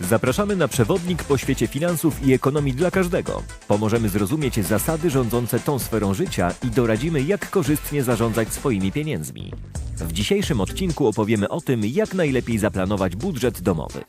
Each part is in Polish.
Zapraszamy na przewodnik po świecie finansów i ekonomii dla każdego. Pomożemy zrozumieć zasady rządzące tą sferą życia i doradzimy, jak korzystnie zarządzać swoimi pieniędzmi. W dzisiejszym odcinku opowiemy o tym, jak najlepiej zaplanować budżet domowy.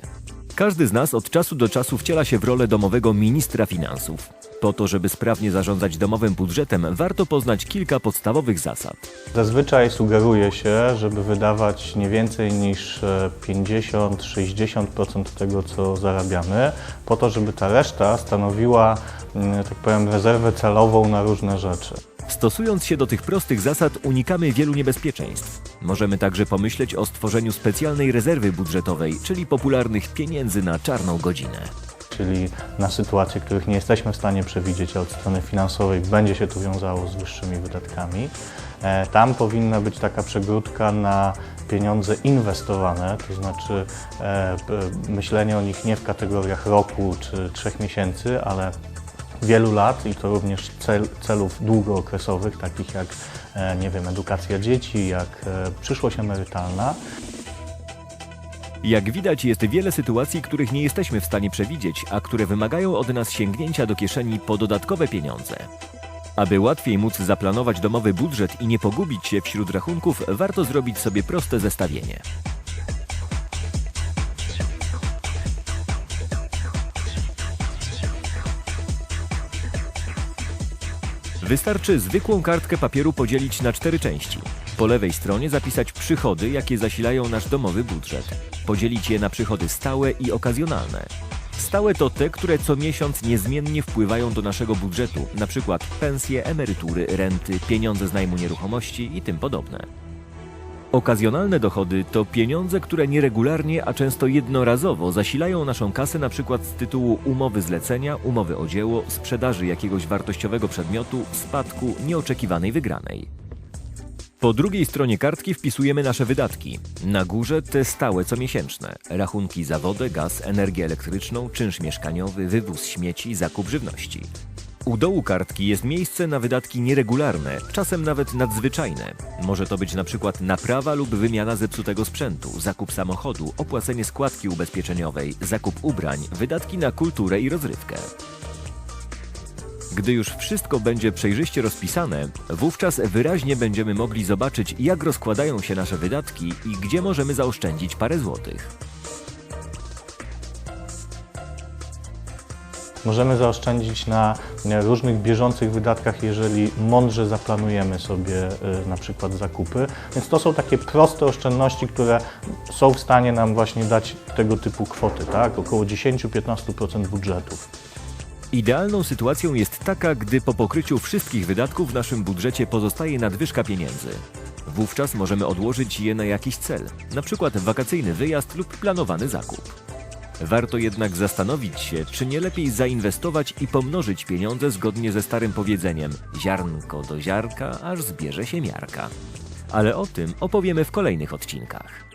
Każdy z nas od czasu do czasu wciela się w rolę domowego ministra finansów. Po to, żeby sprawnie zarządzać domowym budżetem, warto poznać kilka podstawowych zasad. Zazwyczaj sugeruje się, żeby wydawać nie więcej niż e, 50-60% tego, co zarabiamy, po to, żeby ta reszta stanowiła, mm, tak powiem, rezerwę celową na różne rzeczy. Stosując się do tych prostych zasad, unikamy wielu niebezpieczeństw. Możemy także pomyśleć o stworzeniu specjalnej rezerwy budżetowej, czyli popularnych pieniędzy na czarną godzinę. Czyli na sytuacje, których nie jesteśmy w stanie przewidzieć, a od strony finansowej będzie się to wiązało z wyższymi wydatkami. E, Tam powinna być taka przegródka na pieniądze inwestowane, to znaczy e, myślenie o nich nie w kategoriach roku czy trzech miesięcy, ale wielu lat i to również cel, celów długookresowych, takich jak e, nie wiem, edukacja dzieci, jak e, przyszłość emerytalna. Jak widać, jest wiele sytuacji, których nie jesteśmy w stanie przewidzieć, a które wymagają od nas sięgnięcia do kieszeni po dodatkowe pieniądze. Aby łatwiej móc zaplanować domowy budżet i nie pogubić się wśród rachunków, warto zrobić sobie proste zestawienie. Wystarczy zwykłą kartkę papieru podzielić na cztery części. Po lewej stronie zapisać przychody, jakie zasilają nasz domowy budżet. Podzielić je na przychody stałe i okazjonalne. Stałe to te, które co miesiąc niezmiennie wpływają do naszego budżetu, np. pensje, emerytury, renty, pieniądze z najmu nieruchomości i tym podobne. Okazjonalne dochody to pieniądze, które nieregularnie, a często jednorazowo zasilają naszą kasę np. z tytułu umowy zlecenia, umowy o dzieło, sprzedaży jakiegoś wartościowego przedmiotu, spadku, nieoczekiwanej wygranej. Po drugiej stronie kartki wpisujemy nasze wydatki. Na górze te stałe comiesięczne. Rachunki za wodę, gaz, energię elektryczną, czynsz mieszkaniowy, wywóz śmieci, zakup żywności. U dołu kartki jest miejsce na wydatki nieregularne, czasem nawet nadzwyczajne. Może to być na przykład naprawa lub wymiana zepsutego sprzętu, zakup samochodu, opłacenie składki ubezpieczeniowej, zakup ubrań, wydatki na kulturę i rozrywkę. Gdy już wszystko będzie przejrzyście rozpisane, wówczas wyraźnie będziemy mogli zobaczyć, jak rozkładają się nasze wydatki i gdzie możemy zaoszczędzić parę złotych. Możemy zaoszczędzić na e, różnych bieżących wydatkach, jeżeli mądrze zaplanujemy sobie e, na przykład zakupy. Więc to są takie proste oszczędności, które są w stanie nam właśnie dać tego typu kwoty, tak? Około 10-15% budżetów. Idealną sytuacją jest taka, gdy po pokryciu wszystkich wydatków w naszym budżecie pozostaje nadwyżka pieniędzy. Wówczas możemy odłożyć je na jakiś cel, na przykład wakacyjny wyjazd lub planowany zakup. Warto jednak zastanowić się, czy nie lepiej zainwestować i pomnożyć pieniądze zgodnie ze starym powiedzeniem ziarnko do ziarka, aż zbierze się miarka. Ale o tym opowiemy w kolejnych odcinkach.